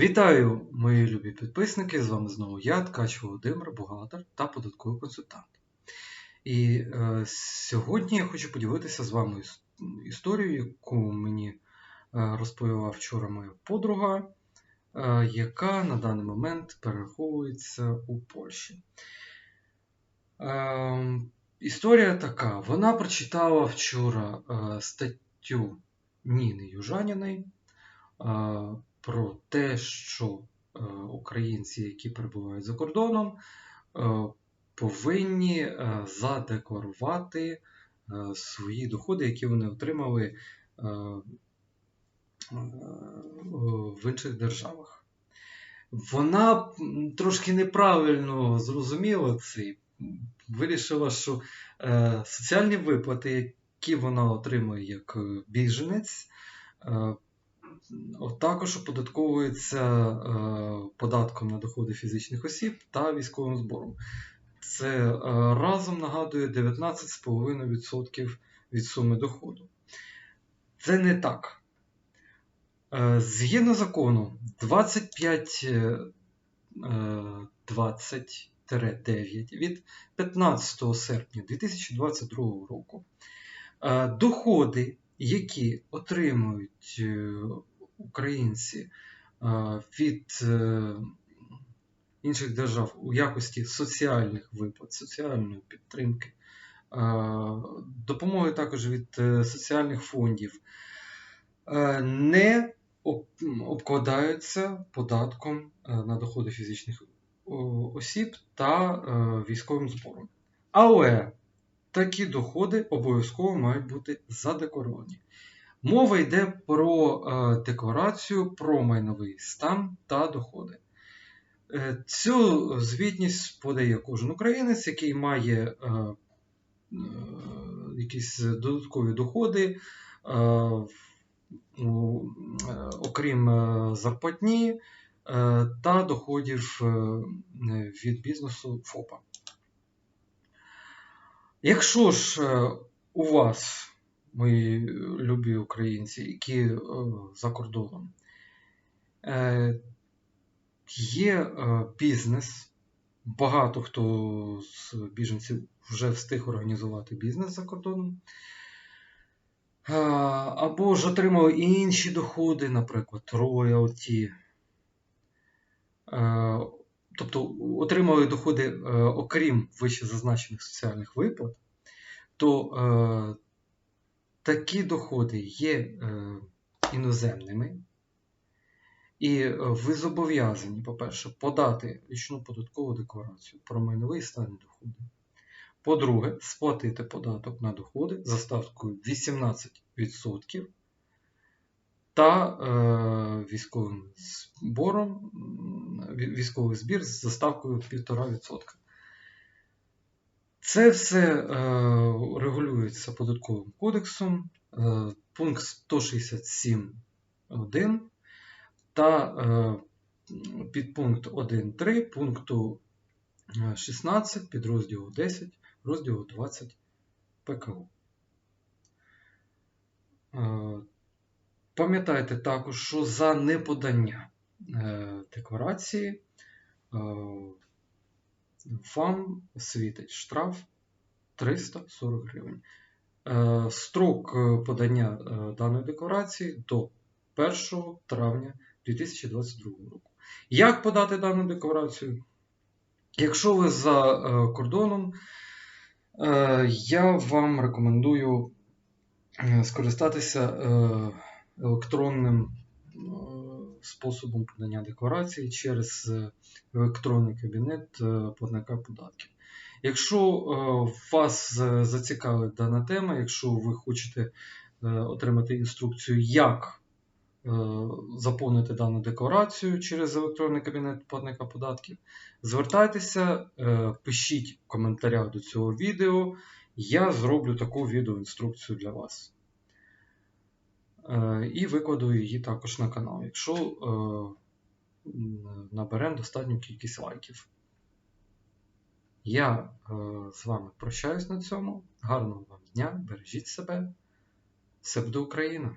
Вітаю, мої любі підписники! З вами знову я, Ткач Володимир, бухгалтер та податковий консультант. І е, сьогодні я хочу поділитися з вами іс- історією, яку мені е, розповіла вчора моя подруга, е, яка на даний момент переховується у Польщі. Е, історія така: вона прочитала вчора е, статтю Ніни Южаніної. е, про те, що е, українці, які перебувають за кордоном, е, повинні е, задекларувати свої доходи, які вони отримали в інших державах. Вона трошки неправильно зрозуміла це і вирішила, що соціальні виплати, які вона отримує як біженець, Також оподатковується е, податком на доходи фізичних осіб та військовим збором. Це е, разом нагадує 19,5% від суми доходу. Це не так. Е, Згідно закону 25 е, 20-9 від 15 серпня 2022 року доходи, які отримують українці е, від е, інших держав у якості соціальних виплат, соціальної підтримки, е, допомоги також від соціальних фондів, не обкладаються податком на доходи фізичних осіб та військовим збором. Але такі доходи обов'язково мають бути задекларовані. Мова йде про е, декларацію про майновий стан та доходи. Е, Цю звітність подає кожен українець, який має е, якісь додаткові доходи, окрім зарплатні та доходів від бізнесу ФОПа. Якщо ж у вас, мої любі українці, які е, за кордоном, е, є е, бізнес, багато хто з біженців вже встиг організувати бізнес за кордоном, е, або ж отримали інші доходи, наприклад, роялті, е, тобто отримали доходи, е, окрім вище зазначених соціальних виплат, то е, такі доходи є е, іноземними, і е, ви зобов'язані, по-перше, подати річну податкову декларацію про майновий стан доходи. По-друге, сплатити податок на доходи за ставкою 18% та е, військовим збором, військовий збір за ставкою 1,5%. Це все е, регулюється податковим кодексом, е, пункт 167.1 та е, підпункт 1.3 пункту е, 16 підрозділу 10 розділу 20 ПКУ. Пам'ятайте також, що за неподання декларації вам світить штраф 340 гривень. Е, Строк е, подання е, даної декларації до 1 травня 2022 року. Як подати дану декларацію? Якщо ви за кордоном, я вам рекомендую скористатися електронним способом подання декларації через е, електронний кабінет е, платника податків. Якщо е, вас зацікавить дана тема, якщо ви хочете отримати інструкцію, як заповнити дану декларацію через електронний кабінет платника податків, звертайтеся, пишіть в коментарях до цього відео, я зроблю таку відеоінструкцію для вас. Е, І викладу її також на канал, якщо е, наберемо достатню кількість лайків. Я е, з вами прощаюсь на цьому. Гарного вам дня, бережіть себе. Все буде Україна!